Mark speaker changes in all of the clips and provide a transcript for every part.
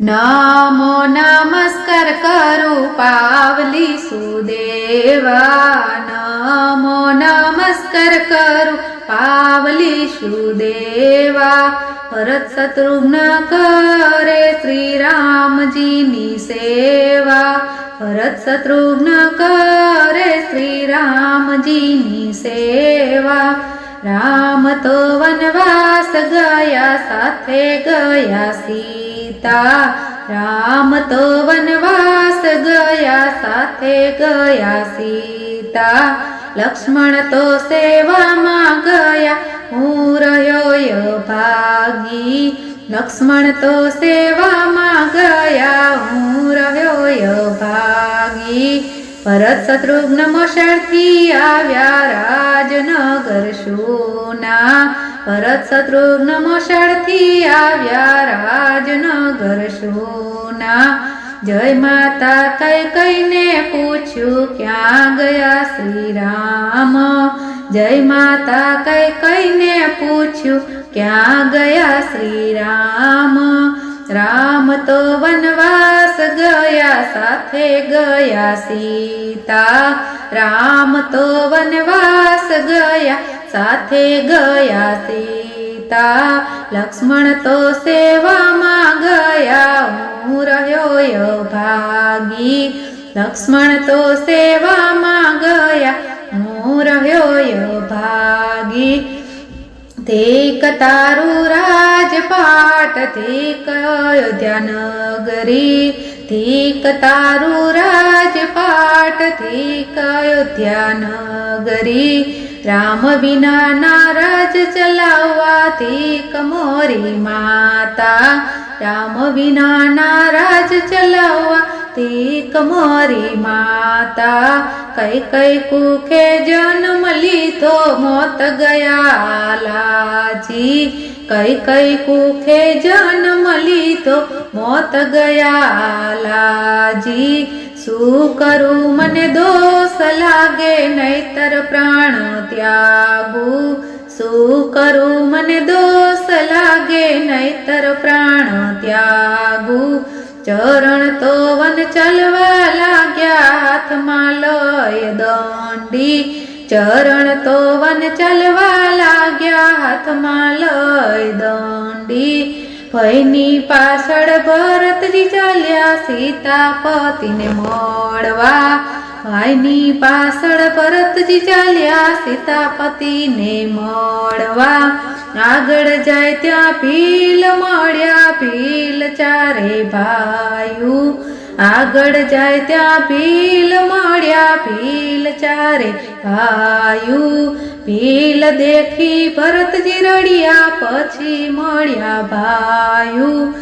Speaker 1: નમો નમસ્કાર કરું પાવલી સુદેવા નમો નમસ્કાર કરું પાવલી સુદેવા ભરત શત્રુઘ્ન કરે શ્રી રામજીની સેવા ભરત શત્રુઘ્ન કરે શ્રી રામજીની સેવા રામ તો વનવાસ ગયા સાથે ગયા સીતા રામ તો વનવાસ ગયા સાથે ગયા સીતા લક્ષ્મણ તો સેવામાં ગયા હું રહ્યો ભાગી લક્ષ્મણ તો સેવામાં ગયા હું રહ્યો ભાગી ભરત શત્રુઘ્ન મોષણથી આવ્યા રાજનગર શુના ભરત શત્રુઘ્ન મોષણથી આવ્યા રાજનગર શુના જય માતા કઈ કઈને પૂછ્યું, ક્યાં ગયા શ્રી રામ જય માતા કઈ કઈને પૂછ્યું, ક્યાં ગયા શ્રી રામ રામ તો વનવાસ સાથે ગયા સીતા રામ તો વનવાસ ગયા સાથે ગયા સીતા લક્ષ્મણ તો સેવામાં ગયા હું રહ્યો ભાગી લક્ષ્મણ તો સેવામાં ગયા હું રહ્યો ભાગી તે કતારું રાજપાટ તે तारु राजपाठ ति कयोध्या नगरी राम विना नाराज चलावा धिक मोरी माता। रामविना नाराज તે મારી માતા, કઈ કઈ કુખે જન્મ લીધો મોત ગયા લાજી કઈ કઈ કુખે જન્મ લીધો મોત ગયા લાજી શું કરું મને દોષ લાગે નહીતર પ્રાણ ત્યાગું. શું કરું મને દોષ લાગે નહીતર પ્રાણ ત્યાગું. ચરણ તો વન ચલવા લાગ્યા હાથમાં લય દંડી. ચરણ તો વન ચલવા લાગ્યા હાથમાં લય દંડી. ભયની પાછળ ભરતજી ચાલ્યા સીતાપતિને મળવા. ભાઈની પાછળ ભરતજી ચાલ્યા સીતાપતિને મળવા. આગળ જાય ત્યાં ભીલ મળ્યા ભીલ ચારે ભાઈઓ. આગળ જાય ત્યાં ભીલ મળ્યા ભીલ ચારે ભાઈઓ. ભીલ દેખી ભરતજી રડ્યા પછી મળ્યા ભાયુ.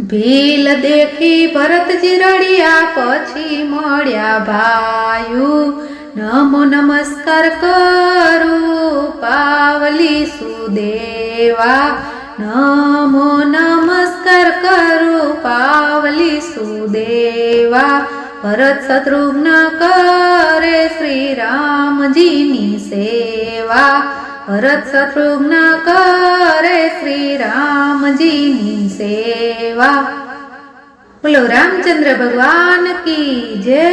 Speaker 1: ભીલ દેખી ભરતજી રડ્યા પછી મળ્યા ભાયુ. નમો નમસ્કાર કરું પાવલી સુદેવા. નમો નમસ્કાર કરું પાવલી સુદેવા. ભરત શત્રુઘ્ન કરે શ્રી રામજીની સેવા ભરત શત્રુઘ્ન કરે શ્રી રામજીની સેવા બોલો રામચંદ્ર ભગવાન કી જય